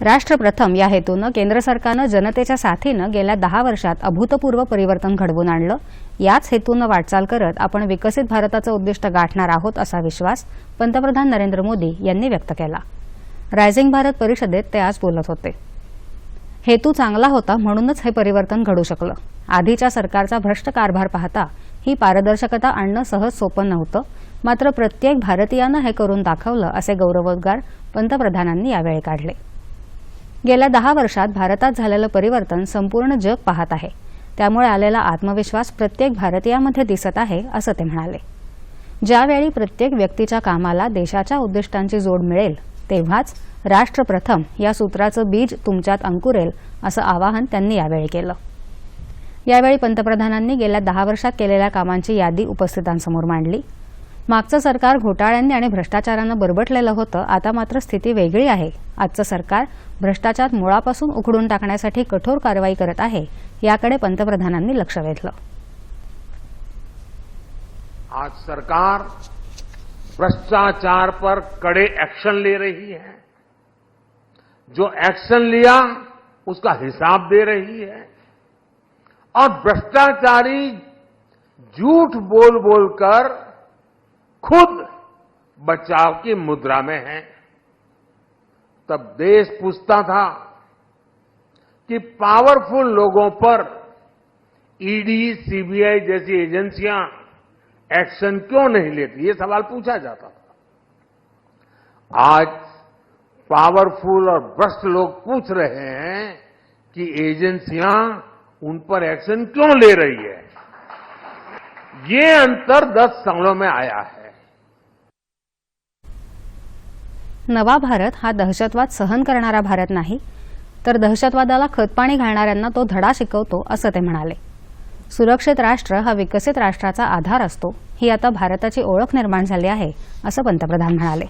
राष्ट्रप्रथम या हेतूनं केंद्र सरकारनं जनतेच्या साथीनं गेल्या दहा वर्षात अभूतपूर्व परिवर्तन घडवून आणलं. याच हेतूनं वाटचाल करत आपण विकसित भारताचं उद्दिष्ट गाठणार आहोत असा विश्वास पंतप्रधान नरेंद्र मोदी यांनी व्यक्त केला. रायझिंग भारत परिषदेत ते आज बोलत होते. हेतू चांगला होता म्हणूनच हे परिवर्तन घडू शकलं. आधीच्या सरकारचा भ्रष्ट कारभार पाहता ही पारदर्शकता आणणं सहज सोपं नव्हतं. मात्र प्रत्येक भारतीयानं हे करून दाखवलं असे गौरवोद्गार पंतप्रधानांनी यावेळी काढले. गेल्या दहा वर्षात भारतात झालेलं परिवर्तन संपूर्ण जग पाहत आहे. त्यामुळे आलेला आत्मविश्वास प्रत्येक भारतीयामध्ये दिसत आहे असं ते म्हणाले. ज्यावेळी प्रत्येक व्यक्तीच्या कामाला देशाच्या उद्दिष्टांची जोड मिळेल तेव्हाच राष्ट्र प्रथम या सूत्राचं बीज तुमच्यात अंकुरेल असं आवाहन त्यांनी यावेळी केलं. यावेळी पंतप्रधानांनी गेल्या दहा वर्षात केलेल्या कामांची यादी उपस्थितांसमोर मांडली. मागचं सरकार घोटाळ्यांनी आणि भ्रष्टाचारानं बरबटलेलं होतं आता मात्र स्थिती वेगळी आहे. आजचं सरकार भ्रष्टाचार मुळापासून उखडून टाकण्यासाठी कठोर कारवाई करत आहे याकडे पंतप्रधानांनी लक्ष वेधलं. आज सरकार भ्रष्टाचार पर कड़े एक्शन ले रही है। जो एक्शन लिया उसका हिसाब दे रही है। और भ्रष्टाचारी झूठ बोल बोलकर खुद बचाव की मुद्रा में है। तब देश पूछता था कि पावरफुल लोगों पर ईडी, सीबीआई जैसी एजेंसियाँ एक्शन क्यों नहीं लेती? ये सवाल पूछा जाता था। आज पावरफुल और भ्रष्ट लोग पूछ रहे हैं कि एजेंसियाँ उन पर एक्शन क्यों ले रही है। ये अंतर दस सालों में आया है। नवा भारत हा दहशतवाद सहन करणारा भारत नाही तर दहशतवादाला खतपाणी घालणाऱ्यांना तो धडा शिकवतो असं ते म्हणाले. सुरक्षित राष्ट्र हा विकसित राष्ट्राचा आधार असतो ही आता भारताची ओळख निर्माण झाली आहे असं पंतप्रधान म्हणाले.